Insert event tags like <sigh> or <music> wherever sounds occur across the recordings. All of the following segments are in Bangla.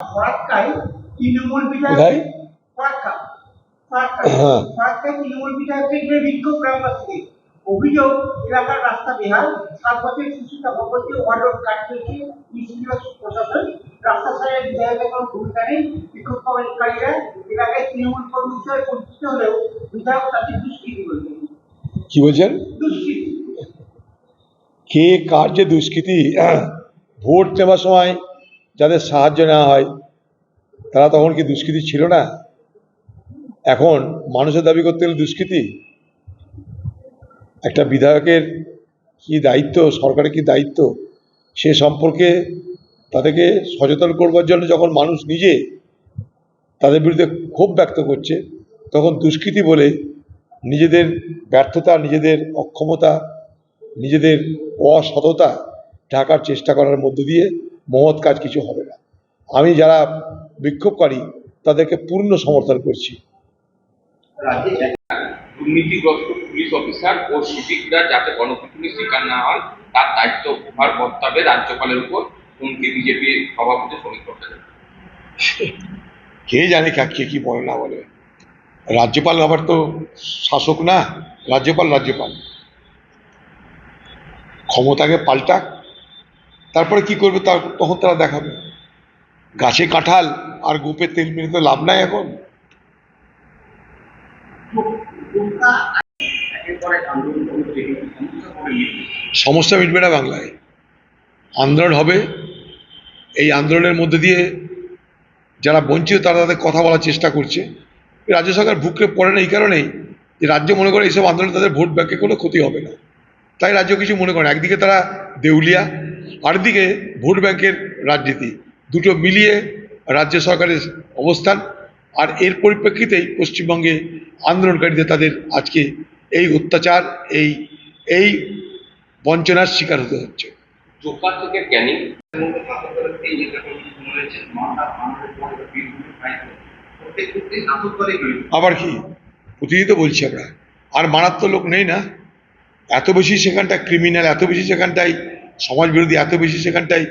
ফরাক্কায় তৃণমূল বিধায়ক ফরাক্কা। ফরাক্কায় হ্যাঁ। তৃণমূল বিধায়কের যে বিক্ষোভ গ্রামবাসীদের অভিযোগ এলাকার রাস্তা বেহাল সাত বছর শিশুটা ভগবতী ওয়ার্ড কাটিয়েছে নিষ্ক্রিয় প্রশাসন রাস্তা সারের বিধায়কের কোনো ভূমিকা নেই বিক্ষোভকারীরা এলাকায় তৃণমূল কর্মী হিসেবে পরিচিত হলেও বিধায়ক তাকে দুষ্কৃতি বলছেন। কি বলছেন? দুষ্কৃতি। কে কার যে দুষ্কৃতি <clears throat> ভোট নেওয়ার সময় যাদের সাহায্য নেওয়া হয়, তারা তখন কি দুষ্কৃতি ছিল না? এখন মানুষের দাবি করতে গেলে দুষ্কৃতি? একটা বিধায়কের কি দায়িত্ব, সরকারের কি দায়িত্ব? সে সম্পর্কে তাদেরকে সচেতন করবার জন্য যখন মানুষ নিজে তাদের বিরুদ্ধে ক্ষোভ ব্যক্ত করছে, তখন দুষ্কৃতি বলে নিজেদের ব্যর্থতা, নিজেদের অক্ষমতা, নিজেদের অসততা ঢাকার চেষ্টা করার মধ্য দিয়ে মহৎ কাজ কিছু হবে না। আমি যারা বিক্ষোভকারী তাদেরকে পূর্ণ সমর্থন করছি। দুর্নীতিগ্রস্ত পুলিশ অফিসার ও সিভিকরা যাতে গণপিটুনির শিকার না হন তার দায়িত্ব রাজ্যপালের উপর হুমকি বিজেপি সভাপতি শ্রমিক ভট্টাচার্য। কে জানে কা- কে কি বলে না বলে। রাজ্যপাল আবার তো শাসক না। রাজ্যপাল রাজ্যপাল। ক্ষমতাকে পাল্টাক। তারপরে কি করবে? তার তখন তারা দেখাবে। গাছে কাঁঠাল আর গোপে তেল মেরে তো লাভ নাই এখন। সমস্যা মিটবে না বাংলায়। আন্দোলন হবে। এই আন্দোলনের মধ্যে দিয়ে যারা বঞ্চিত, তারা তাদের কথা বলার চেষ্টা করছে। রাজ্য সরকার ভুকরে পড়ে না এই কারণেই যে রাজ্য মনে করে এইসব আন্দোলন তাদের ভোট ব্যাংকে কোনো ক্ষতি হবে না। তাই রাজ্য কিছু মনে করে। একদিকে তারা দেউলিয়া আরেকদিকে ভোট ব্যাংকের রাজনীতি দুটো মিলিয়ে রাজ্য সরকারের অবস্থান আর এর পরিপ্রেক্ষিতেই পশ্চিমবঙ্গে আন্দোলনকারীদের তাদের আজকে এই অত্যাচার এই এই বঞ্চনার শিকার হতে হচ্ছে। জোকার থেকে ক্যানিং। আবার কি? প্রতিদিন তো বলছি আমরা। আর মারাত্মক লোক নেই না? এত বেশি সেখানটায় ক্রিমিনাল এত বেশি সেখানটায় সমাজ বিরোধী এত বেশি সেখানটায়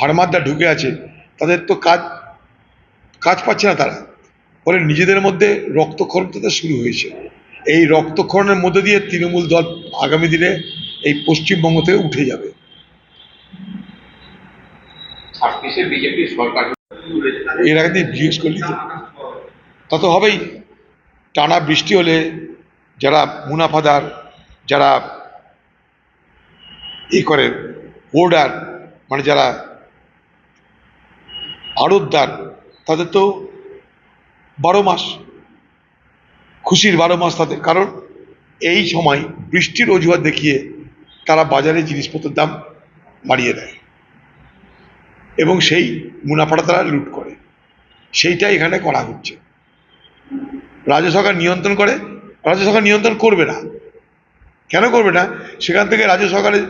হারমাদটা ঢুকে আছে তাদের তো কাজ কাজ পাচ্ছে না তারা। ফলে নিজেদের মধ্যে রক্তক্ষরণ তাদের শুরু হয়েছে। এই রক্তক্ষরণের মধ্যে দিয়ে তৃণমূল দল আগামী দিনে এই পশ্চিমবঙ্গ থেকে উঠে যাবে। এর আগে দিয়ে জিজ্ঞেস করলি তো। তা তো হবেই। টানা বৃষ্টি হলে যারা মুনাফাদার যারা ই করে হোর্ডার মানে যারা আড়তদার, তাদের তো বারো মাস, খুশির বারো মাস তাদের। কারণ এই সময় বৃষ্টির অজুহাত দেখিয়ে তারা বাজারে জিনিসপত্রের দাম বাড়িয়ে দেয়। এবং সেই মুনাফাটা তারা লুট করে। সেইটাই এখানে করা হচ্ছে। রাজ্য সরকার নিয়ন্ত্রণ করে, রাজ্য সরকার নিয়ন্ত্রণ করবে না। কেন করবে না? সেখান থেকে রাজ্য সরকারের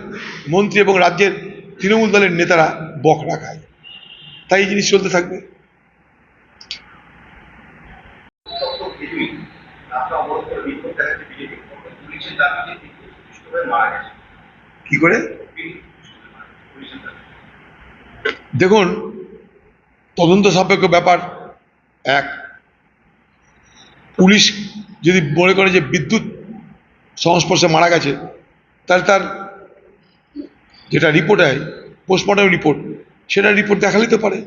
মন্ত্রী এবং রাজ্যের তৃণমূল দলের নেতারা বকরা খায়। তাই এই জিনিস চলতে থাকবে। কি করে? দেখুন, তদন্ত সাপেক্ষ ব্যাপার এক। পুলিশ যদি মনে করে যে বিদ্যুৎ সংস্পর্শে মারা গেছে তাহলে তার যেটা রিপোর্ট হয় পোস্টমর্টম রিপোর্ট সেটা রিপোর্ট দেখালেই তো পারে,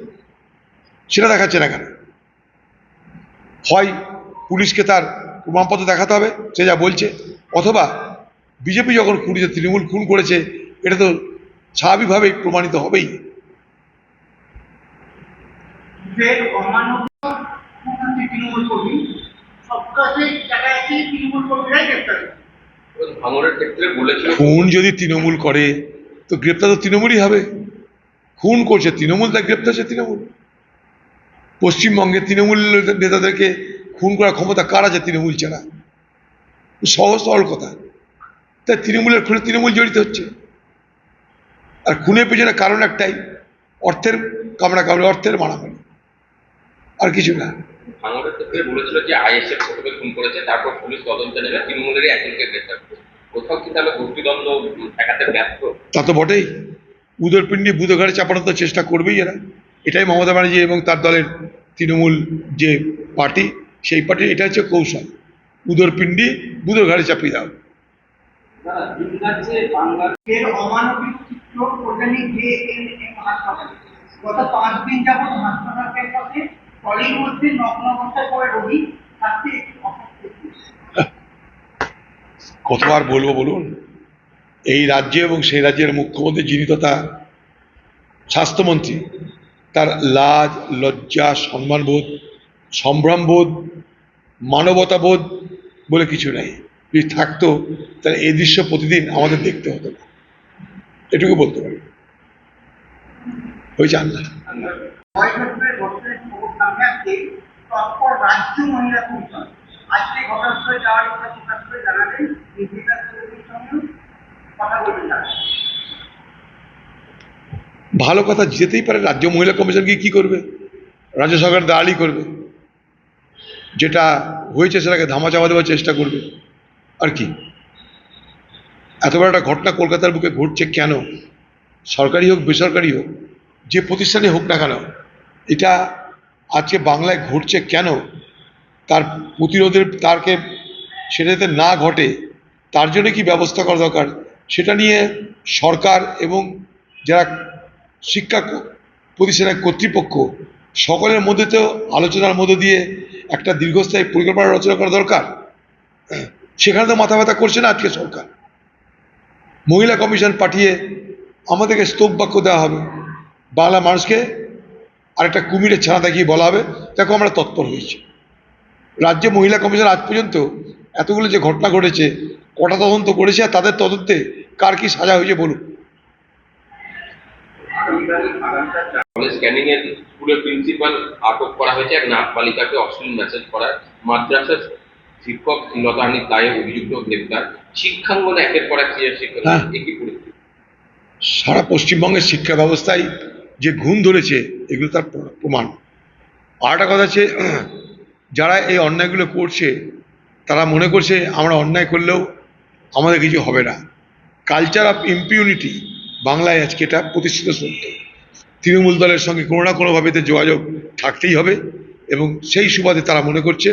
সেটা দেখাচ্ছে না কেন? হয় পুলিশকে তার প্রমাণপত্র দেখাতে হবে, সে যা বলছে, অথবা বিজেপি যখন খুঁড়িছে তৃণমূল খুন করেছে, এটা তো স্বাভাবিকভাবেই প্রমাণিত হবেই। তৃণমূল কর্মী, সব জায়গায় তৃণমূল কর্মীরাই গ্রেপ্তার খুন যদি তৃণমূল করে, তো গ্রেপ্তার তো তৃণমূলই হবে। খুন করছে তৃণমূল, তার গ্রেপ্তার হচ্ছে তৃণমূল। পশ্চিমবঙ্গে তৃণমূল নেতাদেরকে খুন করার ক্ষমতা কার আছে তৃণমূল ছাড়া সহজ সরল কথা। তাই তৃণমূলের খুনে তৃণমূল জড়িত হচ্ছে। আর খুনের পেছনে কারণ একটাই, অর্থের কামড়া কামড়ে অর্থের মারামারি আর কিছু না। ভাঙরের ক্ষেত্রে বলেছিল যে আইএসএফ প্রথমে খুন করেছে তারপর পুলিশ তদন্তে নেবে তৃণমূলেরই একজনকে গ্রেপ্তার করেছে কোথাও কি তাহলে গোষ্ঠীদ্বন্দ্ব ঠেকাতে ব্যর্থ? তা তো বটেই। উদরপিণ্ডি বুধঘাড়ে চাপানোর তো চেষ্টা করবেই এরা। এটাই মমতা ব্যানার্জি এবং তার দলের তৃণমূল যে পার্টি সেই পার্টির এটা হচ্ছে কৌশল। উদরপিণ্ডি বুধর ঘাড়ে চাপিয়ে দাও গত পাঁচ দিন যাবৎ হাসপাতাল ক্যাম্পাসে টলির মধ্যে নগ্ন অবস্থায় পড়ে রোগী থাকতে কতবার বলব বলুন এই রাজ্যে এবং সেই রাজ্যের মুখ্যমন্ত্রী যিনি তথা স্বাস্থ্যমন্ত্রী তার লাজ লজ্জা সম্মানবোধ সম্ভ্রমবোধ মানবতাবোধ বলে কিছু নেই। যদি থাকতো তাহলে এই দৃশ্য প্রতিদিন আমাদের দেখতে হতো না। এটুকু বলতে পারি। হয়েছে আল্লাহ সামনে তৎপর রাজ্য মহিলা কমিশন। আজকে ঘটনাস্থলে যাওয়ার কথা করে জানালেন সঙ্গে কথা ভালো কথা, যেতেই পারে রাজ্য মহিলা কমিশন গিয়ে কী করবে? রাজ্য সরকার দাঁড়ালি করবে। যেটা হয়েছে সেটাকে ধামা ধামাচাপা দেওয়ার চেষ্টা করবে। আর কি? এত বড় একটা ঘটনা কলকাতার বুকে ঘটছে কেন? সরকারি হোক, বেসরকারি হোক, যে প্রতিষ্ঠানে হোক না কেন, এটা আজকে বাংলায় ঘটছে কেন? তার প্রতিরোধের, তারকে সেটা যাতে না ঘটে, তার জন্য কি ব্যবস্থা করা দরকার? সেটা নিয়ে সরকার এবং যারা শিক্ষা প্রতিষ্ঠানের কর্তৃপক্ষ, সকলের মধ্যে তো আলোচনার মধ্যে দিয়ে একটা দীর্ঘস্থায়ী পরিকল্পনা রচনা করা দরকার। সেখানে তো মাথা ব্যথা করছে না আজকে সরকার। মহিলা কমিশন পাঠিয়ে আমাদেরকে স্তূপ বাক্য দেওয়া হবে। বাংলা মানুষকে আরেকটা কুমিরের ছানা দেখিয়ে বলা হবে দেখো আমরা তৎপর হয়েছি। রাজ্য মহিলা কমিশন আজ পর্যন্ত এতগুলো যে ঘটনা ঘটেছে কটা তদন্ত করেছে আর তাদের তদন্তে কার কি সাজা হয়েছে বলুন। কলেজ স্ক্যানিং এর স্কুলের প্রিন্সিপাল আটক করা হয়েছে এক অশ্লীল মেসেজ মাদ্রাসার শিক্ষক দায়ে অভিযুক্ত গ্রেপ্তার। শিক্ষাঙ্গনে একের পর এক শিক্ষক হ্যাঁ। সারা পশ্চিমবঙ্গের শিক্ষা ব্যবস্থায় যে ঘুম ধরেছে, এগুলো তার প্রমাণ। আর একটা কথা হচ্ছে, যারা এই অন্যায়গুলো করছে, তারা মনে করছে, আমরা অন্যায় করলেও আমাদের কিছু হবে না। কালচার অফ ইম্পিউনিটি বাংলায় আজকে এটা প্রতিষ্ঠিত সত্য। তৃণমূল দলের সঙ্গে কোনো না কোনোভাবে এতে যোগাযোগ থাকতেই হবে এবং সেই সুবাদে তারা মনে করছে,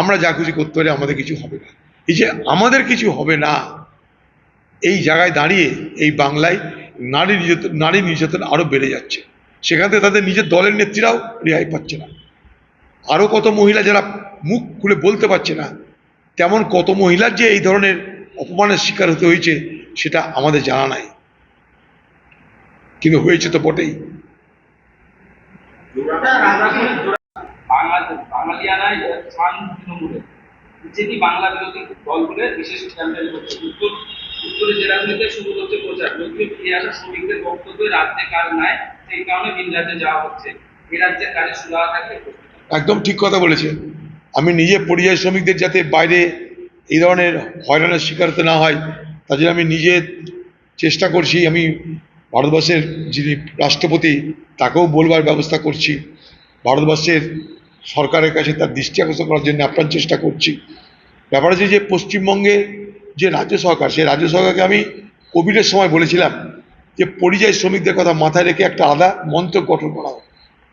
আমরা যা কিছু করতে পারি, আমাদের কিছু হবে না। এই যে আমাদের কিছু হবে না, এই জায়গায় দাঁড়িয়ে এই বাংলায় নারী নির্যাতন নারী নির্যাতন আরও বেড়ে যাচ্ছে। সেখান থেকে তাদের নিজের দলের নেত্রীরাও রেহাই পাচ্ছে না। আরও কত মহিলা যারা মুখ খুলে বলতে পারছে না, তেমন কত মহিলার যে এই ধরনের অপমানের শিকার হতে হয়েছে, সেটা আমাদের জানা নাই। কিন্তু হয়েছে তো বটেই। বাংলা বিরোধী দলগুলোর বিশেষ উত্তরের জেলাগুলিতে শুরু হচ্ছে প্রচার যদিও ফিরে আসা শ্রমিকদের বক্তব্যে রাজ্যে কাজ নাই, সেই কারণে ভিন রাজ্যে যাওয়া হচ্ছে। এ রাজ্যের কাজে সুরাহা থাকলে একদম ঠিক কথা বলেছেন আমি নিজে পরিযায়ী শ্রমিকদের যাতে বাইরে এই ধরনের হয়রানের শিকার না হয়, তার জন্য আমি নিজে চেষ্টা করছি, আমি ভারতবর্ষের যিনি রাষ্ট্রপতি, তাকেও বলবার ব্যবস্থা করছি। ভারতবর্ষের সরকারের কাছে তার দৃষ্টি আকর্ষণ করার জন্য আপ্রাণ চেষ্টা করছি। ব্যাপার হচ্ছে যে পশ্চিমবঙ্গে যে রাজ্য সরকার, সেই রাজ্য সরকারকে আমি কোভিডের সময় বলেছিলাম যে পরিযায়ী শ্রমিকদের কথা মাথায় রেখে একটা আলাদা মন্ত্রক গঠন করা হোক।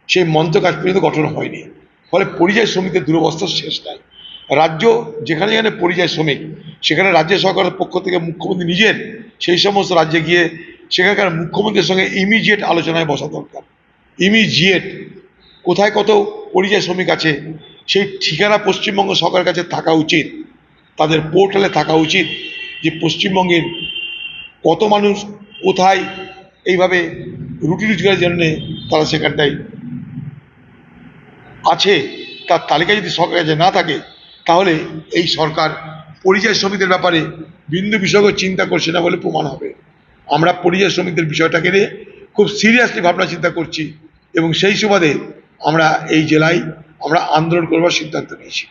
সেই মন্ত্রক আজ পর্যন্ত গঠন হয়নি। ফলে পরিযায়ী শ্রমিকদের দুরবস্থার শেষ নাই। রাজ্য যেখানে যেখানে পরিযায়ী শ্রমিক, সেখানে রাজ্য সরকারের পক্ষ থেকে মুখ্যমন্ত্রী নিজের, সেই সমস্ত রাজ্যে গিয়ে সেখানকার মুখ্যমন্ত্রীর সঙ্গে ইমিডিয়েট আলোচনায় বসা দরকার। ইমিডিয়েট কোথায় কত পরিযায়ী শ্রমিক আছে, সেই ঠিকানা পশ্চিমবঙ্গ সরকারের কাছে থাকা উচিত। তাদের পোর্টালে থাকা উচিত যে পশ্চিমবঙ্গের কত মানুষ কোথায় এইভাবে রুটি রোজগারের জন্যে তারা সেখানটায় আছে। তার তালিকা যদি সরকারের কাছে না থাকে, তাহলে এই সরকার পরিযায়ী শ্রমিকদের ব্যাপারে বিন্দু বিষয়ক চিন্তা করছে না বলে প্রমাণ হবে। আমরা পরিযায়ী শ্রমিকদের বিষয়টাকে নিয়ে খুব সিরিয়াসলি ভাবনা চিন্তা করছি এবং সেই সুবাদে আমরা এই জেলায় আমরা আন্দোলন করবার সিদ্ধান্ত নিয়েছি।